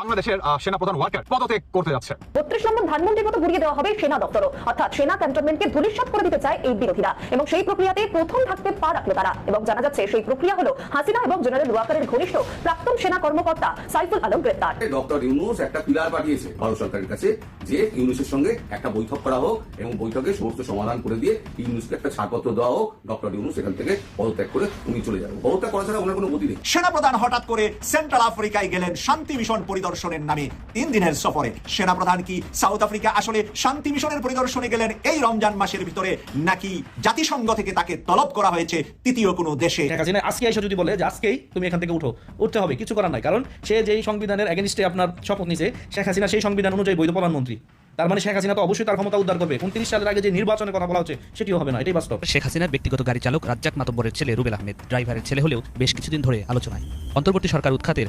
বাংলাদেশের আহ, সেনাপ্রধান ওয়ার্কার পদত্যাগ করতে যাচ্ছে। বত্রিশ নম্বর ধানমন্ত্রীর মতো ঘুরিয়ে দেওয়া হবে সেনা দপ্তরও। অর্থাৎ সেনা ক্যান্টনমেন্টকে ধূলিসাৎ করে দিতে চায় এই বিরোধীরা। এবং সেই প্রক্রিয়াতে প্রথম থাকতে পা রাখল তারা। এবং জানা যাচ্ছে সেই প্রক্রিয়া হলো হাসিনা এবং জেনারেল ওয়াকারের ঘনিষ্ঠ প্রাক্তন সেনা কর্মকর্তা সাইফুল আলম গ্রেপ্তার। ডক্টর ইউনুস একটা পিলার পাঠিয়েছে ভারত সরকারের কাছে যে ইউনুসের সঙ্গে একটা বৈঠক করা হোক এবং বৈঠকে সমস্ত সমাধান করে দিয়ে ইউনুসকে একটা ছাড়পত্র দেওয়া হোক। ডক্টর ইউনুস এখান থেকে পদত্যাগ করে উনি চলে যাবেন। পদত্যাগ করা ছাড়া ওনার কোনো গতি নেই। সেনাপ্রধান হঠাৎ করে সেন্ট্রাল আফ্রিকায় গেলেন শান্তি মিশন পরিদর্শনের নামে তিন দিনের সফরে। সেনাপ্রধান কি সাউথ আফ্রিকা আসলে শান্তি মিশনের পরিদর্শনে গেলেন এই রমজান মাসের ভিতরে নাকি জাতিসংঘ থেকে তাকে তলব করা হয়েছে তৃতীয় কোনো দেশে? শেখ হাসিনা আজকে এসে যদি বলে যে আজকেই তুমি এখান থেকে উঠো উঠতে হবে কিছু করার নাই। কারণ সে যেই সংবিধানের এগেনস্টে আপনার শপথ নিছে শেখ হাসিনা সেই সংবিধান অনুযায়ী বৈধ প্রধানমন্ত্রী। তার মানে শেখ হাসিনা তো অবশ্যই তার ক্ষমতা উদ্ধার করবে। উনত্রিশ সালের আগে যে নির্বাচনের কথা বলা হচ্ছে সেটিও হবে না এটাই বাস্তব। শেখ হাসিনার ব্যক্তিগত গাড়ি চালক রাজ্জাক মাতব্বরের ছেলে রুবেল আহমেদ। ড্রাইভারের ছেলে হলেও বেশ কিছুদিন ধরে আলোচনায়। অন্তর্বর্তী সরকার উৎখাতের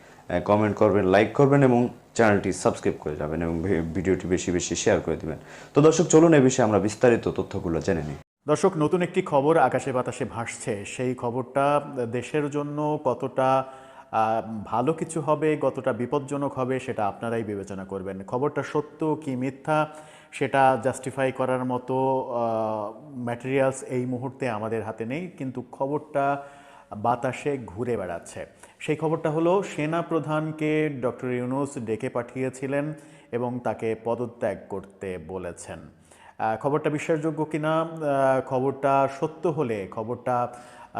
কমেন্ট করবেন লাইক করবেন এবং চ্যানেলটি সাবস্ক্রাইব করে যাবেন এবং ভিডিওটি বেশি বেশি শেয়ার করে দিবেন। তো দর্শক, চলুন এই বিষয়ে আমরা বিস্তারিত তথ্যগুলো জেনে নিই। দর্শক, নতুন একটি খবর আকাশে বাতাসে ভাসছে। সেই খবরটা দেশের জন্য কতটা ভালো কিছু হবে, কতটা বিপজ্জনক হবে, সেটা আপনারাই বিবেচনা করবেন। খবরটা সত্য কি মিথ্যা, সেটা জাস্টিফাই করার মতো ম্যাটেরিয়ালস এই মুহূর্তে আমাদের হাতে নেই। কিন্তু খবরটা বাতাসে ঘুরে বেড়াচ্ছে। সেই খবরটা হলো, সেনা প্রধানকে ডক্টর ইউনুস ডেকে পাঠিয়েছিলেন এবং তাকে পদত্যাগ করতে বলেছেন। খবরটা বিশ্বাসযোগ্য কিনা? খবরটা সত্য হলে খবরটা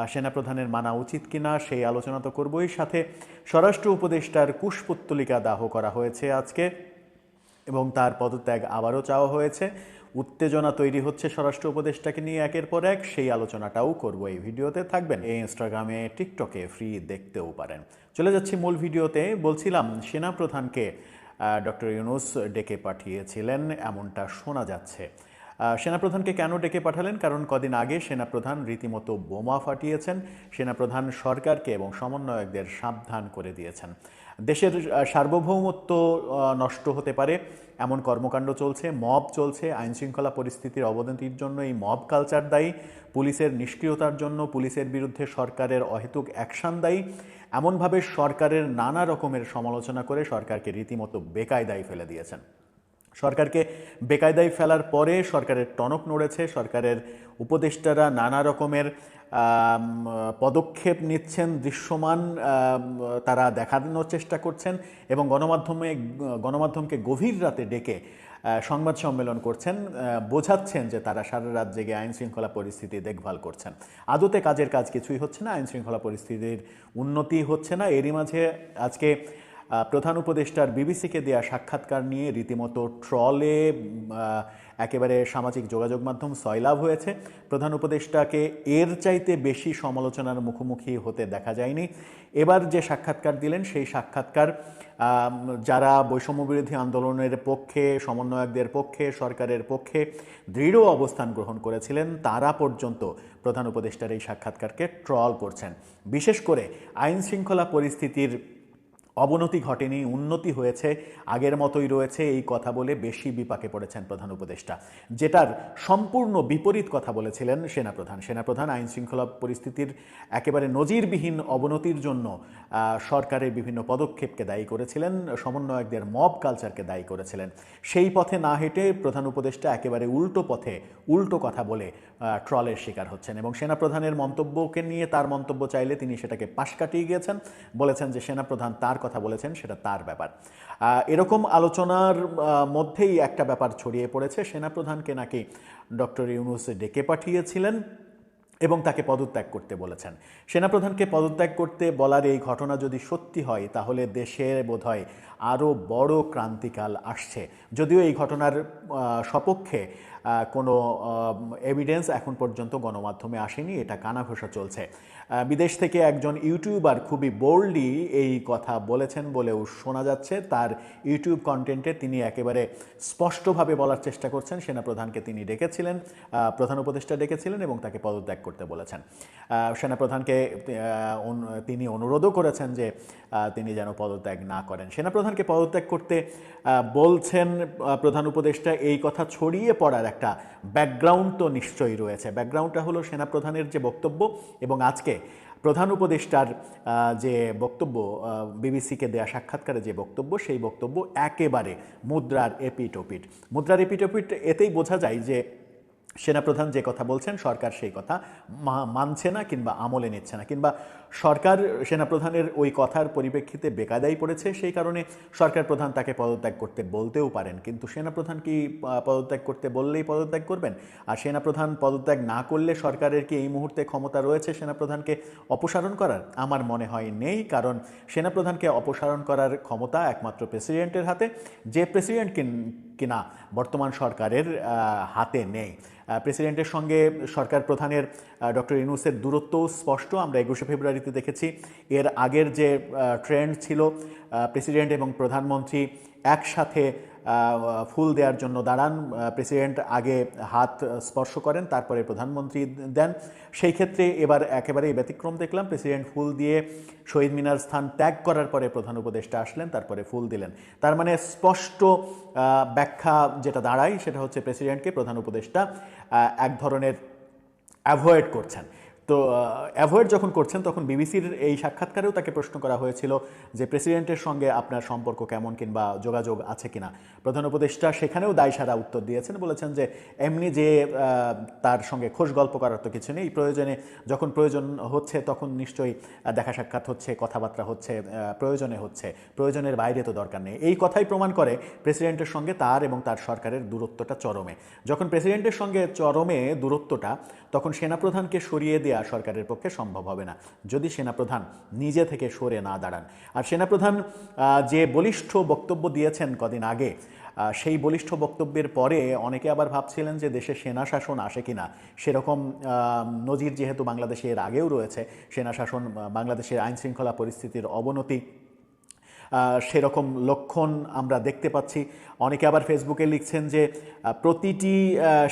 সেনাপ্রধানের মানা উচিত কিনা সেই আলোচনা তো করবই। সাথে স্বরাষ্ট্র উপদেষ্টার কুশপুত্তলিকা দাহ করা হয়েছে আজকে এবং তার পদত্যাগ আবারও চাওয়া হয়েছে। উত্তেজনা তৈরি হচ্ছে স্বরাষ্ট্র উপদেষ্টাকে নিয়ে একের পর এক, সেই আলোচনাটাও করব এই ভিডিওতে। থাকবেন এই ইনস্টাগ্রামে টিকটকে ফ্রি দেখতেও পারেন। চলে যাচ্ছি মূল ভিডিওতে। বলছিলাম, সেনাপ্রধানকে ডক্টর ইউনুস ডেকে পাঠিয়েছিলেন, এমনটা শোনা যাচ্ছে। সেনাপ্রধানকে কেন ডেকে পাঠালেন? কারণ কদিন আগে সেনাপ্রধান রীতিমতো বোমা ফাটিয়েছেন। সেনাপ্রধান সরকারকে এবং সমন্বয়কদের সাবধান করে দিয়েছেন। দেশের সার্বভৌমত্ব নষ্ট হতে পারে। এমন কর্মকাণ্ড চলছে, মব চলছে, আইনশৃঙ্খলা পরিস্থিতির অবনতির জন্য এই মব কালচার দায়ী। পুলিশের নিষ্ক্রিয়তার জন্য পুলিশের বিরুদ্ধে সরকারের অহেতুক অ্যাকশন দায়ী। এমনভাবে সরকারের নানা রকমের সমালোচনা করে সরকারকে রীতিমতো বেকায়দায় ফেলে দিয়েছেন। সরকারকে বেকায়দায় ফেলার পরে সরকারের টনক নড়েছে, সরকারের উপদেষ্টারা নানা রকমের পদক্ষেপ নিচ্ছেন, দৃশ্যমান তারা দেখানোর চেষ্টা করছেন এবং গণমাধ্যমে, গণমাধ্যমকে গভীর রাতে ডেকে সংবাদ সম্মেলন করছেন বোঝাচ্ছেন যে তারা সারা রাত জেগে আইন শৃঙ্খলা পরিস্থিতি দেখভাল করছেন। আদতে কাজের কাজ কিছুই হচ্ছে না, আইন শৃঙ্খলা পরিস্থিতির উন্নতি হচ্ছে না, এরই মাঝে আজকে প্রধান উপদেষ্টার বিবিসিকে দেয়া সাক্ষাৎকার নিয়ে রীতিমতো ট্রলে একেবারে সামাজিক যোগাযোগ মাধ্যম সয়লাভ হয়েছে। প্রধান উপদেষ্টাকে এর চাইতে বেশি সমালোচনার মুখোমুখি হতে দেখা যায়নি। এবার যে সাক্ষাৎকার দিলেন, সেই সাক্ষাৎকার যারা বৈষম্য বিরোধী আন্দোলনের পক্ষে, সমন্বয়কদের পক্ষে, সরকারের পক্ষে দৃঢ় অবস্থান গ্রহণ করেছিলেন, তারা পর্যন্ত প্রধান উপদেষ্টার এই সাক্ষাৎকারকে ট্রল করছেন। বিশেষ করে আইন শৃঙ্খলা পরিস্থিতির অবনতি ঘটেনি, উন্নতি হয়েছে, আগের মতোই রয়েছে এই কথা বলে বেশি বিপাকে পড়েছেন প্রধান উপদেষ্টা। যেটার সম্পূর্ণ বিপরীত কথা বলেছিলেন সেনাপ্রধান। সেনাপ্রধান আইন শৃঙ্খলা পরিস্থিতির একেবারে নজিরবিহীন অবনতির জন্য সরকারের বিভিন্ন পদক্ষেপকে দায়ী করেছিলেন, সমন্বয়কদের মব কালচারকে দায়ী করেছিলেন। সেই পথে না হেঁটে প্রধান উপদেষ্টা একেবারে উল্টো পথে, উল্টো কথা বলে ট্রলের শিকার হচ্ছেন এবং সেনাপ্রধানের মন্তব্যকে নিয়ে তার মন্তব্য চাইলে তিনি সেটাকে পাশ কাটিয়ে গিয়েছেন। বলেছেন যে সেনাপ্রধান তার কথা বলেছেন, সেটা তার ব্যাপার। এরকম আলোচনার মধ্যেই একটা ব্যাপার ছড়িয়ে পড়েছে। সেনাপ্রধানকে নাকি ডক্টর ইউনুস ডেকে পাঠিয়েছিলেন এবং তাকে পদত্যাগ করতে বলেছেন। সেনাপ্রধানকে পদত্যাগ করতে বলার এই ঘটনা যদি সত্যি হয়, তাহলে দেশের বোধহয় আরও বড় ক্রান্তিকাল আসছে। যদিও এই ঘটনার সপক্ষে কোনো এভিডেন্স এখন পর্যন্ত গণমাধ্যমে আসেনি, এটা কানাঘোষা চলছে। বিদেশ থেকে একজন ইউটিউবার খুবই বোল্ডলি এই কথা বলেছেন বলেও শোনা যাচ্ছে। তার ইউটিউব কন্টেন্টে তিনি একেবারে স্পষ্টভাবে বলার চেষ্টা করছেন। সেনাপ্রধানকে তিনি ডেকেছিলেন প্রধান উপদেষ্টা ডেকেছিলেন এবং তাকে পদত্যাগ করতে বলেছেন। সেনাপ্রধানকে তিনি অনুরোধও করেছেন যে তিনি যেন পদত্যাগ না করেন। সেনাপ্রধানকে পদত্যাগ করতে বলছেন প্রধান উপদেষ্টা, এই কথা ছড়িয়ে পড়ার একটা ব্যাকগ্রাউন্ড তো নিশ্চয়ই রয়েছে। ব্যাকগ্রাউন্ডটা হলো সেনাপ্রধানের যে বক্তব্য এবং আজকে প্রধান উপদেষ্টার যে বক্তব্য বিবিসিকে দেয়া সাক্ষাৎকারে যে বক্তব্য, সেই বক্তব্য একেবারে মুদ্রার এপিটোপিট। মুদ্রার এপিটোপিট এতেই বোঝা যায় যে সেনাপ্রধান যে কথা বলছেন, সরকার সেই কথা মানছে না কিংবা আমলে নিচ্ছে না কিংবা সরকার সেনাপ্রধানের ওই কথার পরিপ্রেক্ষিতে বেকায়দায় পড়েছে, সেই কারণে সরকার প্রধান তাকে পদত্যাগ করতে বলতেও পারেন। কিন্তু সেনাপ্রধান কি পদত্যাগ করতে বললেই পদত্যাগ করবেন? আর সেনাপ্রধান পদত্যাগ না করলে সরকারের কি এই মুহূর্তে ক্ষমতা রয়েছে সেনাপ্রধানকে অপসারণ করার? আমার মনে হয় নেই, কারণ সেনাপ্রধানকে অপসারণ করার ক্ষমতা একমাত্র প্রেসিডেন্টের হাতে, যে প্রেসিডেন্ট কিন- বর্তমান সরকারের হাতে নেই। প্রেসিডেন্টের সঙ্গে সরকার প্রধানের ডক্টর ইনুসের দূরত্ব স্পষ্ট। আমরা একুশে ফেব্রুয়ারিতে দেখেছি। এর আগের যে ট্রেন্ড ছিল প্রেসিডেন্ট এবং প্রধানমন্ত্রী একসাথে ফুল দেওয়ার জন্য দাঁড়ান। প্রেসিডেন্ট আগে হাত স্পর্শ করেন, তারপরে প্রধানমন্ত্রী দেন। সেই ক্ষেত্রে এবার একেবারেই ব্যতিক্রম দেখলাম। প্রেসিডেন্ট ফুল দিয়ে শহীদ মিনার স্থান ত্যাগ করার পরে প্রধান উপদেষ্টা আসলেন, তারপরে ফুল দিলেন। তার মানে স্পষ্ট ব্যাখ্যা যেটা দাঁড়ায় সেটা হচ্ছে প্রেসিডেন্টকে প্রধান উপদেষ্টা এক ধরনের অ্যাভয়েড করছেন। তো অ্যাভয়েড যখন করছেন, তখন বিবিসির এই সাক্ষাৎকারেও তাকে প্রশ্ন করা হয়েছিল যে, প্রেসিডেন্টের সঙ্গে আপনার সম্পর্ক কেমন কিংবা যোগাযোগ আছে কিনা? প্রধান উপদেষ্টা সেখানেও দায় সারা উত্তর দিয়েছেন, বলেছেন যে, এমনি যে তার সঙ্গে খোশ গল্প করার তো কিছু নেই। প্রয়োজনে যখন প্রয়োজন হচ্ছে, তখন নিশ্চয়ই দেখা সাক্ষাৎ হচ্ছে, কথাবার্তা হচ্ছে প্রয়োজনে হচ্ছে। প্রয়োজনের বাইরে তো দরকার নেই। এই কথাই প্রমাণ করে প্রেসিডেন্টের সঙ্গে তার এবং তার সরকারের দূরত্বটা চরমে। যখন প্রেসিডেন্টের সঙ্গে চরমে দূরত্বটা, তখন সেনাপ্রধানকে সরিয়ে দেওয়া সরকারের পক্ষে সম্ভব হবে না। যদি সেনাপ্রধান নিজে থেকে সরে না দাঁড়ান। আর সেনাপ্রধান যে বলিষ্ঠ বক্তব্য দিয়েছেন কদিন আগে সেই বলিষ্ঠ বক্তব্যের পরে অনেকে আবার ভাবছিলেন যে দেশে সেনা শাসন আসে কিনা সেরকম নজির যেহেতু বাংলাদেশে এর আগেও রয়েছে, সেনা শাসন বাংলাদেশের আইনশৃঙ্খলা পরিস্থিতির অবনতি সেরকম লক্ষণ আমরা দেখতে পাচ্ছি। অনেকে আবার ফেসবুকে লিখছেন যে প্রতিটি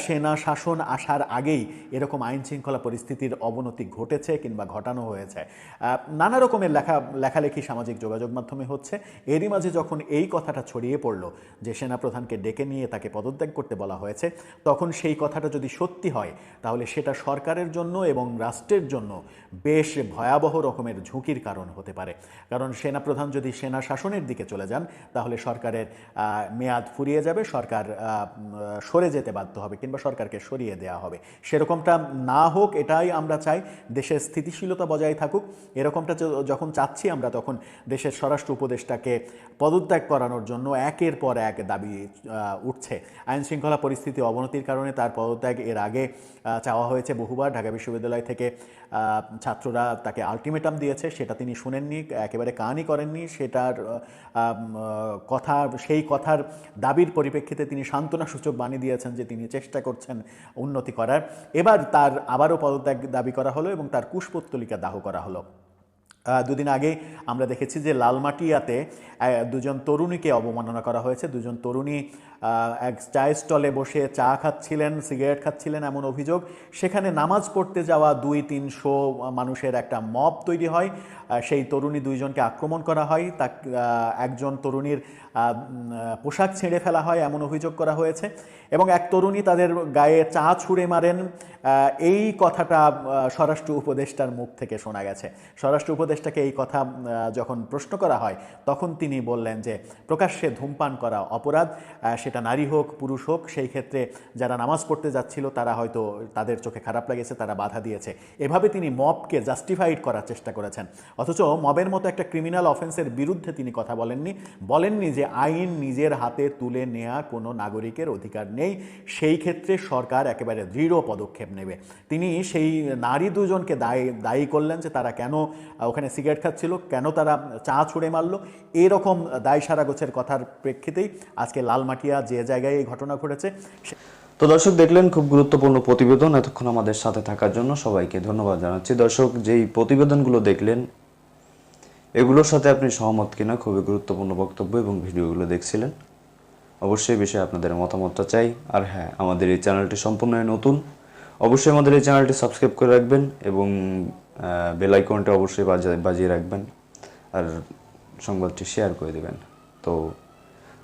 সেনা শাসন আসার আগেই এরকম আইন শৃঙ্খলা পরিস্থিতির অবনতি ঘটেছে কিংবা ঘটানো হয়েছে। নানা রকমের লেখা, লেখালেখি, সামাজিক যোগাযোগ মাধ্যমে হচ্ছে। এরই মাঝে যখন এই কথাটা ছড়িয়ে পড়ল যে, সেনাপ্রধানকে ডেকে নিয়ে তাকে পদত্যাগ করতে বলা হয়েছে, তখন সেই কথাটা যদি সত্যি হয়, তাহলে সেটা সরকারের জন্য এবং রাষ্ট্রের জন্য বেশ ভয়াবহ রকমের ঝুঁকির কারণ হতে পারে। কারণ সেনাপ্রধান যদি সেনা শাসনের দিকে চলে যান, তাহলে সরকারের মেয়াদ ফুরিয়ে যাবে, সরকার সরে যেতে বাধ্য হবে কিংবা সরকারকে সরিয়ে দেওয়া হবে। সেরকমটা না হোক, এটাই আমরা চাই, দেশের স্থিতিশীলতা বজায় থাকুক। এরকমটা যখন চাচ্ছি আমরা, তখন দেশের স্বরাষ্ট্র উপদেষ্টাকে পদত্যাগ করানোর জন্য একের পর এক দাবি উঠছে। আইন শৃঙ্খলা পরিস্থিতি অবনতির কারণে তার পদত্যাগ এর আগে চাওয়া হয়েছে বহুবার। ঢাকা বিশ্ববিদ্যালয় থেকে ছাত্ররা তাকে আলটিমেটাম দিয়েছে, সেটা তিনি শুনেননি, একেবারে কানই করেননি, সেটার কথা সেই কথার দাবির পরিপ্রেক্ষিতে তিনি সান্ত্বনা সূচক বাণী দিয়েছেন যে তিনি চেষ্টা করছেন উন্নতি করার। এবার তার আবারও পদত্যাগ দাবি করা হলো এবং তার কুশপুত্তলিকা দাহ করা হলো। দুদিন আগে আমরা দেখেছি যে লালমাটিয়াতে দুজন তরুণীকে অবমাননা করা হয়েছে। দুজন তরুণী এক চায়ের স্টলে বসে চা খাচ্ছিলেন সিগারেট খাচ্ছিলেন এমন অভিযোগ। সেখানে নামাজ পড়তে যাওয়া দুই তিনশো মানুষের একটা মব তৈরি হয়। সেই তরুণী দুইজনকে আক্রমণ করা হয়। তা একজন তরুণীর পোশাক ছেড়ে ফেলা হয় এমন অভিযোগ করা হয়েছে। এবং এক তরুণী তাদের গায়ে চা ছুঁড়ে মারেন। এই কথাটা স্বরাষ্ট্র উপদেষ্টার মুখ থেকে শোনা গেছে। স্বরাষ্ট্র উপদেষ্টাকে এই কথা যখন প্রশ্ন করা হয় তখন তিনি বললেন যে প্রকাশ্যে ধূমপান করা অপরাধ। আহ, সেটা নারী হোক, পুরুষ হোক, সেই ক্ষেত্রে যারা নামাজ পড়তে যাচ্ছিল, তারা হয়তো তাদের চোখে খারাপ লেগেছে, তারা বাধা দিয়েছে। এভাবে তিনি মবকে জাস্টিফাইড করার চেষ্টা করেছেন। অথচ মবের মতো একটা ক্রিমিনাল অফেন্সের বিরুদ্ধে তিনি কথা বলেননি। বলেননি যে আইন নিজের হাতে তুলে নেওয়া কোনো নাগরিকের অধিকার নেই। সেই ক্ষেত্রে সরকার একেবারে দৃঢ় পদক্ষেপ নেবে। তিনি সেই নারী দুজনকে দায়ী দায়ী করলেন যে তারা কেন ওখানে সিগারেট খাচ্ছিল, কেন তারা চা ছুঁড়ে মারলো। এরকম দায় সারা গোছের কথার প্রেক্ষিতেই আজকে লালমাটিয়া যে জায়গায় এই ঘটনা ঘটেছে তো দর্শক, দেখলেন খুব গুরুত্বপূর্ণ প্রতিবেদন এতক্ষণ আমাদের সাথে থাকার জন্য সবাইকে ধন্যবাদ জানাচ্ছি। দর্শক, যেই প্রতিবেদনগুলো দেখলেন, এগুলোর সাথে আপনি সহমত কিনা খুবই গুরুত্বপূর্ণ বক্তব্য এবং ভিডিওগুলো দেখছিলেন। অবশ্যই বিষয়ে আপনাদের মতামতটা চাই। আর হ্যাঁ আমাদের এই চ্যানেলটি সম্পূর্ণ নতুন, অবশ্যই আমাদের এই চ্যানেলটি সাবস্ক্রাইব করে রাখবেন এবং বেল আইকনটা অবশ্যই বাজা- বাজিয়ে রাখবেন। আর সংবাদটি শেয়ার করে দেবেন। তো